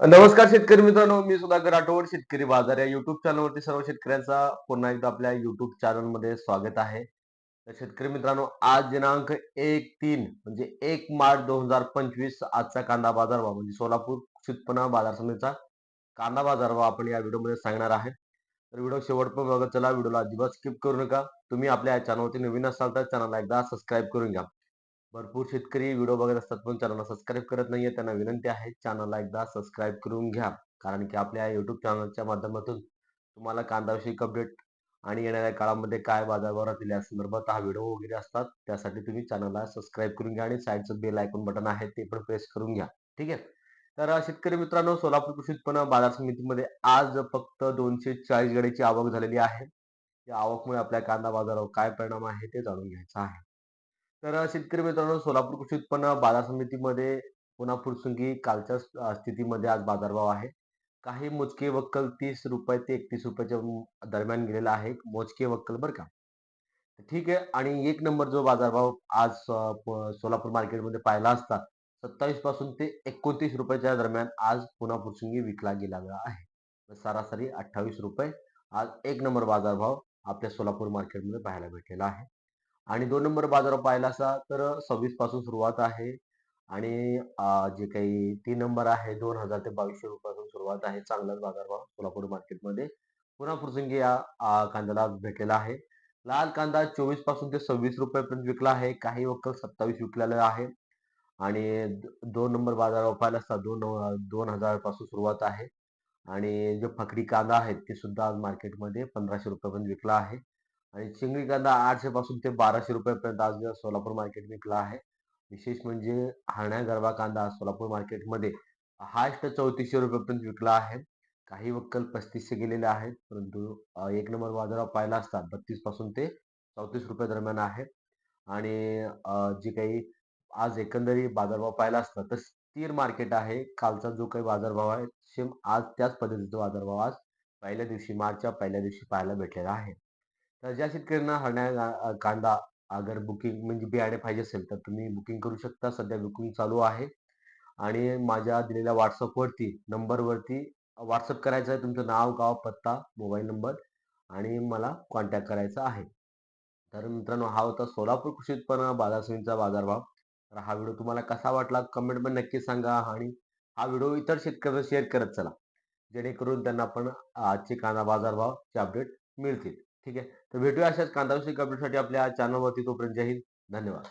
नमस्कार शेतकरी मित्रांनो मी सुधाकर राठोड शेतकरी बाजार या युट्यूब चॅनलवरती सर्व शेतकऱ्यांचा पुन्हा एकदा आपल्या युट्यूब चॅनलमध्ये स्वागत आहे. तर शेतकरी मित्रांनो आज दिनांक एक तीन म्हणजे एक मार्च दोन हजार पंचवीस आजचा कांदा बाजार भाव म्हणजे सोलापूर क्षितपणा उत्पन्न बाजार समितीचा कांदा बाजार भाव आपण या व्हिडिओमध्ये सांगणार आहे. तर व्हिडिओ शेवटपर्यंत बघत चला व्हिडिओला अजिबात स्किप करू नका. तुम्ही आपल्या चॅनलवरती नवीन असाल तर चॅनलला एकदा सबस्क्राईब करून घ्या. भरपूर शेतकरी व्हिडिओ बघत असतात पण चॅनलला सबस्क्राईब करत नाहीये. त्यांना विनंती आहे चॅनलला एकदा सबस्क्राईब करून घ्या. कारण की आपल्या युट्यूब चॅनलच्या माध्यमातून तुम्हाला कांदाविषयी अपडेट आणि येणाऱ्या काळामध्ये काय बाजारभाव या संदर्भात हा व्हिडिओ वगैरे असतात. त्यासाठी तुम्ही चॅनलला सबस्क्राईब करून घ्या आणि साईडचं बेल आयकॉन बटन आहे ते पण प्रेस करून घ्या. ठीक आहे? तर शेतकरी मित्रांनो सोलापूर कृषी उत्पन्न बाजार समितीमध्ये आज फक्त दोनशे चाळीस गाडीची आवक झालेली आहे. या आवकमुळे आपल्या कांदा बाजारावर काय परिणाम आहे ते जाणून घ्यायचं आहे. तर शेतकरी मित्रांनो सोलापूर कृषी उत्पन्न बाजार समितीमध्ये पुन्हा फुरसुंगी कालच्या स्थितीमध्ये आज बाजारभाव आहे. काही मोजके वक्कल तीस रुपये ते एकतीस रुपयाच्या दरम्यान गेलेला आहे. मोजके वक्कल बरं का? ठीक आहे. आणि एक नंबर जो बाजारभाव आज सोलापूर मार्केटमध्ये पाहिला असता सत्तावीसपासून ते एकोणतीस रुपयाच्या दरम्यान आज पुन्हा फुरसुंगी विकला गेलेला आहे. सरासरी अठ्ठावीस रुपये आज एक नंबर बाजारभाव आपल्या सोलापूर मार्केटमध्ये पाहायला भेटलेला आहे. आणि दोन नंबर बाजारावर पाहिला असा तर सव्वीसपासून सुरुवात आहे. आणि जे काही तीन नंबर आहे दोन हजार ते बावीसशे रुपयापासून सुरुवात आहे चांगलाच बाजारभाव सोलापूर मार्केटमध्ये. पुन्हा प्रसंगी या कांद्याला भेटलेला आहे. लाल कांदा चोवीसपासून ते सव्वीस रुपयापर्यंत विकला आहे. काही वक्कल सत्तावीस विकलेला आहे. आणि दोन नंबर बाजारावर पाहिला असता दोन दोन हजारपासून सुरुवात आहे. आणि जो फकडी कांदा आहे ते सुद्धा आज मार्केटमध्ये पंधराशे रुपयापर्यंत विकला आहे. आणि चिंगळी कांदा आठशे पासून ते बाराशे रुपयापर्यंत आज सोलापूर मार्केट विकला आहे. विशेष म्हणजे हाण्या गरबा कांदा सोलापूर मार्केटमध्ये हायस्ट चौतीसशे रुपयापर्यंत विकला आहे. काही वक्कल पस्तीसशे गेलेले आहेत परंतु एक नंबर बाजारावर पाहिला असता बत्तीसपासून ते चौतीस रुपये दरम्यान आहे. आणि जे काही आज एकंदरीत बाजारभाव पाहिला असता तर स्थिर मार्केट आहे. कालचा जो काही बाजारभाव आहे सेम आज त्याच पद्धतीचा बाजारभाव आज पहिल्या दिवशी मार्चच्या पहिल्या दिवशी पाहायला भेटलेला आहे. तर ज्या शेतकऱ्यांना हरण्या कांदा अगर बुकिंग म्हणजे बियाणे पाहिजे असेल तर तुम्ही बुकिंग करू शकता. सध्या बुकिंग चालू आहे. आणि माझ्या दिलेल्या व्हॉट्सअपवरती नंबरवरती व्हॉट्सअप करायचं आहे. तुमचं नाव गाव पत्ता मोबाईल नंबर आणि मला कॉन्टॅक्ट करायचा आहे. तर मित्रांनो हा होता सोलापूर कृषी उत्पन्न बाजार समितीचा बाजारभाव. तर हा व्हिडिओ तुम्हाला कसा वाटला? कमेंट पण नक्की सांगा आणि हा व्हिडिओ इतर शेतकऱ्यांना शेअर करत चला. जेणेकरून त्यांना पण आजचे कांदा बाजारभावचे अपडेट मिळतील. ठीक आहे. तर भेटूया अशाच कांदाविषयी अपडेटसाठी आपल्या चॅनलवरती तोपर्यंत जय हिंद. धन्यवाद.